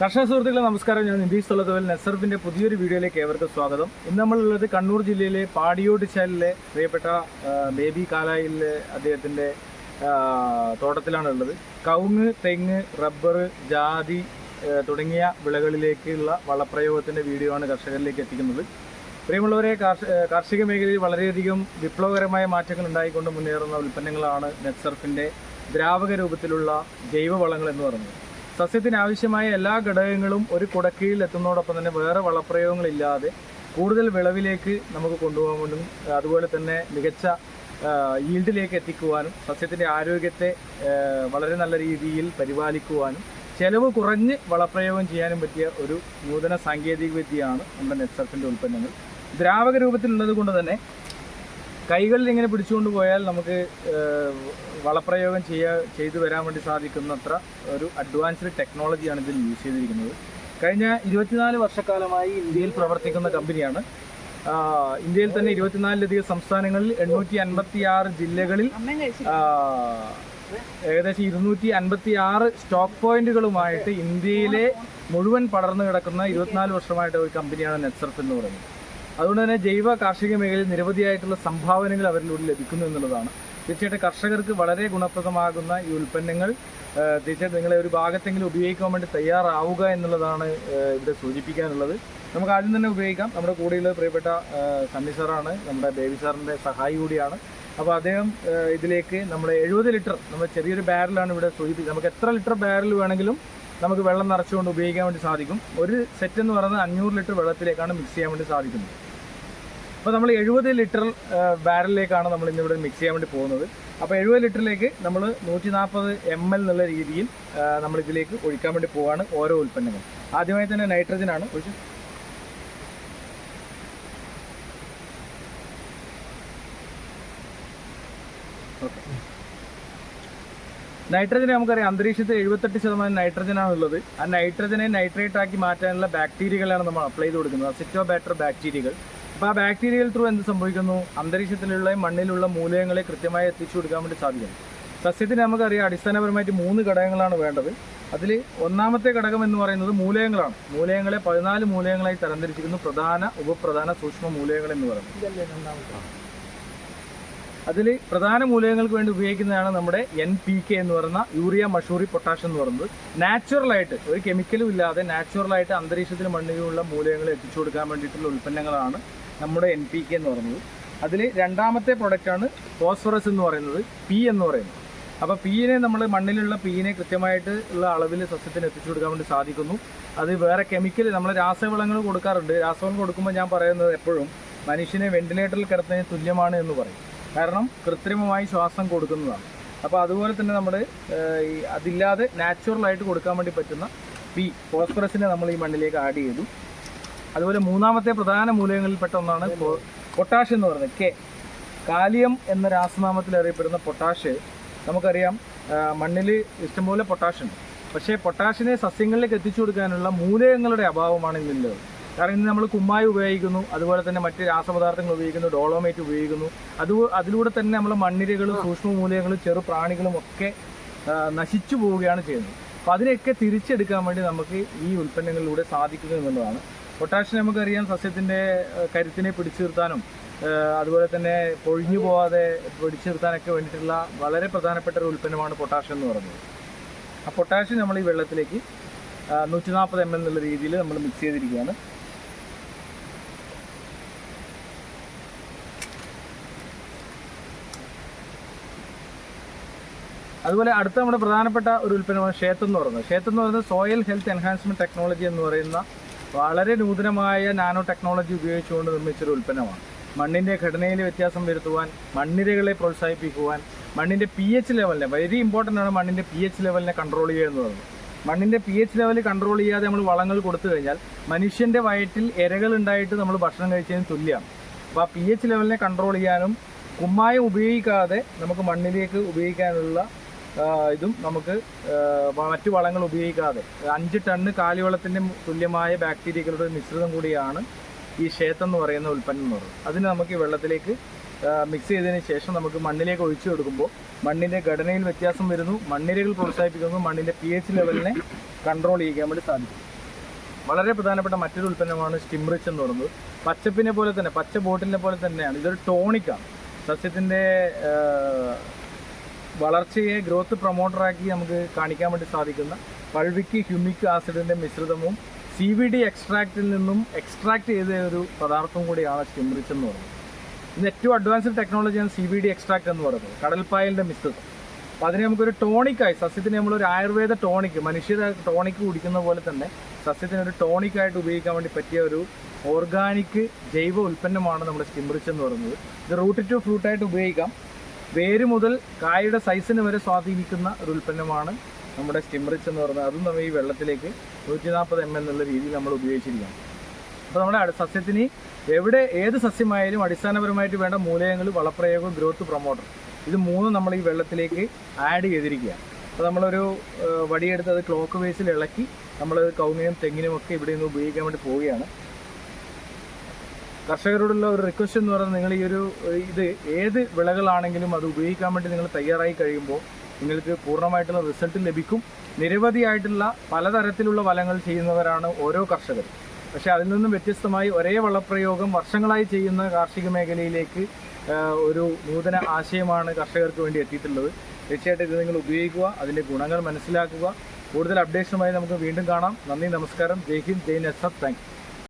കർഷക സുഹൃത്തുക്കളെ നമസ്കാരം. ഞാൻ നിതീഷ് തൊള്ളതുവൽ നെസർഫിന്റെ പുതിയൊരു വീഡിയോയിലേക്ക് ഏവർക്കും സ്വാഗതം. ഇന്ന് നമ്മളുള്ളത് കണ്ണൂർ ജില്ലയിലെ പാടിയോട് ചാലിലെ പ്രിയപ്പെട്ട ബേബി കാലായിലെ അദ്ദേഹത്തിന്റെ തോട്ടത്തിലാണ് ഉള്ളത് കവുങ്ങ് തെങ്ങ് റബ്ബർ ജാതി തുടങ്ങിയ വിളകളിലേക്കുള്ള വളപ്രയോഗത്തിന്റെ വീഡിയോ ആണ് കർഷകരിലേക്ക് എത്തിക്കുന്നത്. പ്രിയമുള്ളവരെ കാർഷിക മേഖലയിൽ വളരെയധികം വിപ്ലവകരമായ മാറ്റങ്ങൾ ഉണ്ടായിക്കൊണ്ട് മുന്നേറുന്ന ഉൽപ്പന്നങ്ങളാണ് നെറ്റ്സർഫിന്റെ ദ്രാവക രൂപത്തിലുള്ള ജൈവവളങ്ങൾ എന്ന് പറയുന്നത്. സസ്യത്തിന് ആവശ്യമായ എല്ലാ ഘടകങ്ങളും ഒരു കുടക്കീഴിൽ എത്തുന്നതോടൊപ്പം തന്നെ വേറെ വളപ്രയോഗങ്ങളില്ലാതെ കൂടുതൽ വിളവിലേക്ക് നമുക്ക് കൊണ്ടുപോകാനും അതുപോലെ തന്നെ മികച്ച ഈൽഡിലേക്ക് എത്തിക്കുവാനും സസ്യത്തിന്റെ ആരോഗ്യത്തെ വളരെ നല്ല രീതിയിൽ പരിപാലിക്കുവാനും ചെലവ് കുറഞ്ഞ് വളപ്രയോഗം ചെയ്യാനും പറ്റിയ ഒരു നൂതന സാങ്കേതിക വിദ്യയാണ് നമ്മുടെ നെറ്റ്സർഫിന്റെ ഉൽപ്പന്നങ്ങൾ. ദ്രാവക രൂപത്തിലുള്ളത് കൊണ്ട് തന്നെ കൈകളിൽ ഇങ്ങനെ പിടിച്ചുകൊണ്ട് പോയാൽ നമുക്ക് വളപ്രയോഗം ചെയ്യാ ചെയ്തു വരാൻ വേണ്ടി സാധിക്കുന്നത്ര ഒരു അഡ്വാൻസ്ഡ് ടെക്നോളജിയാണ് ഇതിൽ യൂസ് ചെയ്തിരിക്കുന്നത്. കഴിഞ്ഞ ഇരുപത്തിനാല് വർഷക്കാലമായി ഇന്ത്യയിൽ പ്രവർത്തിക്കുന്ന കമ്പനിയാണ്. ഇന്ത്യയിൽ തന്നെ ഇരുപത്തിനാലിലധികം സംസ്ഥാനങ്ങളിൽ എണ്ണൂറ്റി അൻപത്തി ആറ് ജില്ലകളിൽ ഏകദേശം ഇരുന്നൂറ്റി അൻപത്തി ആറ് സ്റ്റോക്ക് പോയിന്റുകളുമായിട്ട് ഇന്ത്യയിലെ മുഴുവൻ പടർന്നു കിടക്കുന്ന ഇരുപത്തിനാല് വർഷമായിട്ട് ഒരു കമ്പനിയാണ് നെറ്റ്സർഫ് എന്ന് പറയുന്നത്. അതുകൊണ്ട് തന്നെ ജൈവ കാർഷിക മേഖലയിൽ നിരവധിയായിട്ടുള്ള സംഭാവനകൾ അവരിലൂടെ ലഭിക്കുന്നു എന്നുള്ളതാണ്. തീർച്ചയായിട്ടും കർഷകർക്ക് വളരെ ഗുണപ്രദമാകുന്ന ഈ ഉൽപ്പന്നങ്ങൾ തീർച്ചയായിട്ടും നിങ്ങളെ ഒരു ഭാഗത്തെങ്കിലും ഉപയോഗിക്കാൻ വേണ്ടി തയ്യാറാവുക എന്നുള്ളതാണ് ഇവിടെ സൂചിപ്പിക്കാനുള്ളത്. നമുക്ക് ആദ്യം തന്നെ ഉപയോഗിക്കാം. നമ്മുടെ കൂടെയുള്ള പ്രിയപ്പെട്ട സണ്ണി സാറാണ് നമ്മുടെ ബേബി സാറിന്റെ സഹായി കൂടിയാണ്. അപ്പോൾ അദ്ദേഹം ഇതിലേക്ക് നമ്മൾ എഴുപത് ലിറ്റർ നമ്മൾ ചെറിയൊരു ബാരലാണ് ഇവിടെ സൂചിപ്പിച്ചത് നമുക്ക് എത്ര ലിറ്റർ ബാരൽ വേണമെങ്കിലും നമുക്ക് വെള്ളം നിറച്ചുകൊണ്ട് ഉപയോഗിക്കാൻ വേണ്ടി സാധിക്കും. ഒരു സെറ്റ് എന്ന് പറയുന്നത് അഞ്ഞൂറ് ലിറ്റർ വെള്ളത്തിലേക്കാണ് മിക്സ് ചെയ്യാൻ വേണ്ടി സാധിക്കുന്നത്. അപ്പോൾ നമ്മൾ എഴുപത് ലിറ്റർ ബാരലിലേക്കാണ് നമ്മൾ ഇന്നിവിടെ മിക്സ് ചെയ്യാൻ വേണ്ടി പോകുന്നത്. അപ്പോൾ എഴുപത് ലിറ്ററിലേക്ക് നമ്മൾ നൂറ്റി നാൽപ്പത് എം എൽ എന്നുള്ള രീതിയിൽ നമ്മൾ ഇതിലേക്ക് ഒഴിക്കാൻ വേണ്ടി പോവാണ് ഓരോ ഉൽപ്പന്നങ്ങൾ. ആദ്യമായി തന്നെ നൈട്രജൻ ആണ് ഒഴിച്ച്. നൈട്രജൻ നമുക്കറിയാം അന്തരീക്ഷത്തിൽ എഴുപത്തെട്ട് ശതമാനം നൈട്രജനാണ് ഉള്ളത്. ആ നൈട്രജനെ നൈട്രേറ്റ് ആക്കി മാറ്റാനുള്ള ബാക്ടീരിയകളാണ് നമ്മൾ അപ്ലൈ ചെയ്ത് കൊടുക്കുന്നത്. അസിറ്റോ ബാക്ടീരിയകൾ അപ്പോൾ ആ ബാക്ടീരിയൽ ത്രൂ എന്ത് സംഭവിക്കുന്നു? അന്തരീക്ഷത്തിലുള്ള മണ്ണിലുള്ള മൂലകങ്ങളെ കൃത്യമായി എത്തിച്ചു കൊടുക്കാൻ വേണ്ടി സാധിക്കും സസ്യത്തിന് നമുക്കറിയാം അടിസ്ഥാനപരമായിട്ട് മൂന്ന് ഘടകങ്ങളാണ് വേണ്ടത്. അതിൽ ഒന്നാമത്തെ ഘടകം എന്ന് പറയുന്നത് മൂലകങ്ങളാണ്. മൂലകങ്ങളെ പതിനാല് മൂലകങ്ങളായി തരംതിരിച്ചിരിക്കുന്നു. പ്രധാന ഉപപ്രധാന സൂക്ഷ്മ മൂലകങ്ങൾ എന്ന് പറയുന്നത്. അതിൽ പ്രധാന മൂലകങ്ങൾക്ക് വേണ്ടി ഉപയോഗിക്കുന്നതാണ് നമ്മുടെ എൻ പി കെ എന്ന് പറയുന്ന യൂറിയ മഷൂറി പൊട്ടാഷ് എന്ന് പറയുന്നത്. നാച്ചുറലായിട്ട് ഒരു കെമിക്കലും ഇല്ലാതെ നാച്ചുറലായിട്ട് അന്തരീക്ഷത്തിൽ മണ്ണിലുള്ള മൂലകങ്ങൾ എത്തിച്ചു കൊടുക്കാൻ വേണ്ടിയിട്ടുള്ള ഉൽപ്പന്നങ്ങളാണ് നമ്മുടെ എൻ പി കെ എന്ന് പറയുന്നത്. അതിൽ രണ്ടാമത്തെ പ്രൊഡക്റ്റാണ് ഫോസ്ഫറസ് എന്ന് പറയുന്നത് പി എന്ന് പറയുന്നത്. അപ്പോൾ പീനെ നമ്മൾ മണ്ണിലുള്ള പീനെ കൃത്യമായിട്ട് ഉള്ള അളവിൽ സസ്യത്തിന് എത്തിച്ചു കൊടുക്കാൻ വേണ്ടി സാധിക്കുന്നു. അത് വേറെ കെമിക്കൽ നമ്മൾ രാസവളങ്ങൾ കൊടുക്കാറുണ്ട്. രാസവളം കൊടുക്കുമ്പോൾ ഞാൻ പറയുന്നത് എപ്പോഴും മനുഷ്യനെ വെന്റിലേറ്ററിൽ കിടത്തുന്നതിന് തുല്യമാണ് എന്ന് പറയും. കാരണം കൃത്രിമമായി ശ്വാസം കൊടുക്കുന്നതാണ്. അപ്പോൾ അതുപോലെ തന്നെ നമ്മൾ അതില്ലാതെ നാച്ചുറലായിട്ട് കൊടുക്കാൻ വേണ്ടി പറ്റുന്ന പി ഫോസ്ഫറസിനെ നമ്മൾ ഈ മണ്ണിലേക്ക് ആഡ് ചെയ്തു. അതുപോലെ മൂന്നാമത്തെ പ്രധാന മൂലകങ്ങളിൽപ്പെട്ട ഒന്നാണ് പൊട്ടാഷ് എന്ന് പറയുന്നത് കെ. കാലിയം എന്ന രാസനാമത്തിൽ അറിയപ്പെടുന്ന പൊട്ടാഷ് നമുക്കറിയാം മണ്ണിൽ ഇഷ്ടംപോലെ പൊട്ടാഷ് ഉണ്ട്. പക്ഷേ പൊട്ടാഷിനെ സസ്യങ്ങളിലേക്ക് എത്തിച്ചു കൊടുക്കാനുള്ള മൂലകങ്ങളുടെ അഭാവമാണ് ഇന്നുള്ളത് കാരണം ഇന്ന് നമ്മൾ കുമ്മായി ഉപയോഗിക്കുന്നു അതുപോലെ തന്നെ മറ്റ് രാസപദാർത്ഥങ്ങൾ ഉപയോഗിക്കുന്നു ഡോളോമേറ്റ് ഉപയോഗിക്കുന്നു. അത് അതിലൂടെ തന്നെ നമ്മൾ മണ്ണിരകളും സൂക്ഷ്മ മൂലകങ്ങളും ചെറു പ്രാണികളും ഒക്കെ നശിച്ചു പോവുകയാണ് ചെയ്യുന്നത്. അപ്പോൾ അതിനെയൊക്കെ തിരിച്ചെടുക്കാൻ വേണ്ടി നമുക്ക് ഈ ഉൽപ്പന്നങ്ങളിലൂടെ സാധിക്കുന്നു എന്നുള്ളതാണ് പൊട്ടാഷ്യം നമുക്കറിയാം സസ്യത്തിന്റെ കരുത്തിനെ പിടിച്ചു നിർത്താനും അതുപോലെ തന്നെ പൊഴിഞ്ഞു പോവാതെ പിടിച്ചു നിർത്താനൊക്കെ വേണ്ടിയിട്ടുള്ള വളരെ പ്രധാനപ്പെട്ട ഒരു ഉൽപ്പന്നമാണ് പൊട്ടാഷ്യം എന്ന് പറയുന്നത്. ആ പൊട്ടാഷ്യം നമ്മൾ ഈ വെള്ളത്തിലേക്ക് നൂറ്റി നാൽപ്പത് എം എൽ എന്നുള്ള രീതിയിൽ നമ്മൾ മിക്സ് ചെയ്തിരിക്കുകയാണ്. അതുപോലെ അടുത്ത നമ്മുടെ പ്രധാനപ്പെട്ട ഒരു ഉൽപ്പന്നമാണ് ക്ഷേത്രം എന്ന് പറയുന്നത്. ക്ഷേത്രം എന്ന് പറയുന്നത് സോയിൽ ഹെൽത്ത് എൻഹാൻസ്മെന്റ് ടെക്നോളജി എന്ന് പറയുന്ന വളരെ നൂതനമായ നാനോ ടെക്നോളജി ഉപയോഗിച്ചുകൊണ്ട് നിർമ്മിച്ചൊരു ഉൽപ്പന്നമാണ്. മണ്ണിന്റെ ഘടനയിൽ വ്യത്യാസം വരുത്തുവാൻ മണ്ണിരകളെ പ്രോത്സാഹിപ്പിക്കുവാൻ മണ്ണിന്റെ പി എച്ച് ലെവലിനെ വെരി ഇമ്പോർട്ടന്റ് ആണ് മണ്ണിന്റെ പി എച്ച് ലെവലിനെ കൺട്രോൾ ചെയ്യുക എന്ന് പറയുന്നത് മണ്ണിന്റെ പി എച്ച് ലെവൽ കൺട്രോൾ ചെയ്യാതെ നമ്മൾ വളങ്ങൾ കൊടുത്തു കഴിഞ്ഞാൽ മനുഷ്യന്റെ വയറ്റിൽ ഇരകൾ ഉണ്ടായിട്ട് നമ്മൾ ഭക്ഷണം കഴിച്ചതിന് തുല്യമാണ്. അപ്പോൾ ആ പി എച്ച് ലെവലിനെ കൺട്രോൾ ചെയ്യാനും കുമ്മായം ഉപയോഗിക്കാതെ നമുക്ക് മണ്ണിലേക്ക് ഉപയോഗിക്കാനുള്ള ഇതും നമുക്ക് മറ്റു വളങ്ങൾ ഉപയോഗിക്കാതെ. അഞ്ച് ടണ്ണ് കാലിവളത്തിന്റെ തുല്യമായ ബാക്ടീരിയകളുടെ മിശ്രിതം കൂടിയാണ് ഈ ക്ഷേത്രം എന്ന് പറയുന്ന ഉൽപ്പന്നം എന്ന് പറയുന്നത്. അതിന് നമുക്ക് ഈ വെള്ളത്തിലേക്ക് മിക്സ് ചെയ്തതിന് ശേഷം നമുക്ക് മണ്ണിലേക്ക് ഒഴിച്ചു കൊടുക്കുമ്പോൾ മണ്ണിന്റെ ഘടനയിൽ വ്യത്യാസം വരുന്നു മണ്ണിരകൾ പ്രോത്സാഹിപ്പിക്കുന്നു മണ്ണിന്റെ പി എച്ച് ലെവലിനെ കൺട്രോൾ ചെയ്യാൻ വേണ്ടി സാധിക്കും. വളരെ പ്രധാനപ്പെട്ട മറ്റൊരു ഉൽപ്പന്നമാണ് സ്റ്റിംറിച്ച് എന്ന് പറയുന്നത്. പച്ചപ്പിനെ പോലെ തന്നെ പച്ച ബോട്ടിലിനെ പോലെ തന്നെയാണ്. ഇതൊരു ടോണിക്കാണ്. സസ്യത്തിന്റെ വളർച്ചയെ ഗ്രോത്ത് പ്രൊമോട്ടറാക്കി നമുക്ക് കാണിക്കാൻ വേണ്ടി സാധിക്കുന്ന പൾവിക്ക് ഹ്യൂമിക് ആസിഡിന്റെ മിശ്രിതവും സി വി ഡി എക്സ്ട്രാക്റ്റിൽ നിന്നും എക്സ്ട്രാക്ട് ചെയ്ത ഒരു പദാർത്ഥവും കൂടിയാണ് സ്റ്റിംറിച്ച് എന്ന് പറയുന്നത്. ഇന്ന് ഏറ്റവും അഡ്വാൻസ്ഡ് ടെക്നോളജിയാണ് സി വി ഡി എക്സ്ട്രാക്ട് എന്ന് പറയുന്നത്. കടൽപ്പായലിന്റെ മിശ്രിതം. അപ്പോൾ അതിനെ നമുക്കൊരു ടോണിക്കായി സസ്യത്തിന് നമ്മളൊരു ആയുർവേദ ടോണിക് മനുഷ്യരെ ടോണിക് കുടിക്കുന്ന പോലെ തന്നെ സസ്യത്തിന് ഒരു ടോണിക്കായിട്ട് ഉപയോഗിക്കാൻ വേണ്ടി പറ്റിയ ഒരു ഓർഗാനിക് ജൈവ ഉൽപ്പന്നമാണ് നമ്മുടെ സ്റ്റിംറിച്ച് എന്ന് പറയുന്നത്. ഇത് റൂട്ട് ടു ഫ്രൂട്ടായിട്ട് ഉപയോഗിക്കാം. വേര് മുതൽ കായയുടെ സൈസിന് വരെ സ്വാധീനിക്കുന്ന ഒരു ഉൽപ്പന്നമാണ് നമ്മുടെ സ്റ്റിംറിച്ച് എന്ന് പറയുന്നത്. അതും നമ്മൾ ഈ വെള്ളത്തിലേക്ക് നൂറ്റി നാൽപ്പത് എം എൽ എന്നുള്ള രീതിയിൽ നമ്മൾ ഉപയോഗിച്ചിരിക്കുകയാണ്. അപ്പോൾ നമ്മുടെ സസ്യത്തിന് എവിടെ ഏത് സസ്യമായാലും അടിസ്ഥാനപരമായിട്ട് വേണ്ട മൂലകങ്ങൾ വളപ്രയോഗം ഗ്രോത്ത് പ്രൊമോട്ടർ ഇത് മൂന്നും നമ്മൾ ഈ വെള്ളത്തിലേക്ക് ആഡ് ചെയ്തിരിക്കുകയാണ്. അപ്പോൾ നമ്മളൊരു വടിയെടുത്ത് അത് ക്ലോക്ക് വേസിൽ ഇളക്കി നമ്മൾ കൗങ്ങിനും തെങ്ങിനും ഒക്കെ ഇവിടെ നിന്ന് ഉപയോഗിക്കാൻ വേണ്ടി പോവുകയാണ്. കർഷകരോടുള്ള ഒരു റിക്വസ്റ്റ് എന്ന് പറയുന്നത് നിങ്ങൾ ഈ ഒരു ഇത് ഏത് വിളകളാണെങ്കിലും അത് ഉപയോഗിക്കാൻ വേണ്ടി നിങ്ങൾ തയ്യാറായി കഴിയുമ്പോൾ നിങ്ങൾക്ക് പൂർണമായിട്ടുള്ള റിസൾട്ട് ലഭിക്കും. നിരവധിയായിട്ടുള്ള പലതരത്തിലുള്ള വലങ്ങൾ ചെയ്യുന്നവരാണ് ഓരോ കർഷകർ. പക്ഷേ അതിൽ നിന്നും വ്യത്യസ്തമായി ഒരേ വളപ്രയോഗം വർഷങ്ങളായി ചെയ്യുന്ന കാർഷിക മേഖലയിലേക്ക് ഒരു നൂതന ആശയമാണ് കർഷകർക്ക് വേണ്ടി എത്തിയിട്ടുള്ളത്. തീർച്ചയായിട്ടും ഇത് നിങ്ങൾ ഉപയോഗിക്കുക അതിന്റെ ഗുണങ്ങൾ മനസ്സിലാക്കുക. കൂടുതൽ അപ്ഡേഷനുമായി നമുക്ക് വീണ്ടും കാണാം. നന്ദി നമസ്കാരം. ജയ് ഹിന്ദ് ജയ് നെസർ താങ്ക്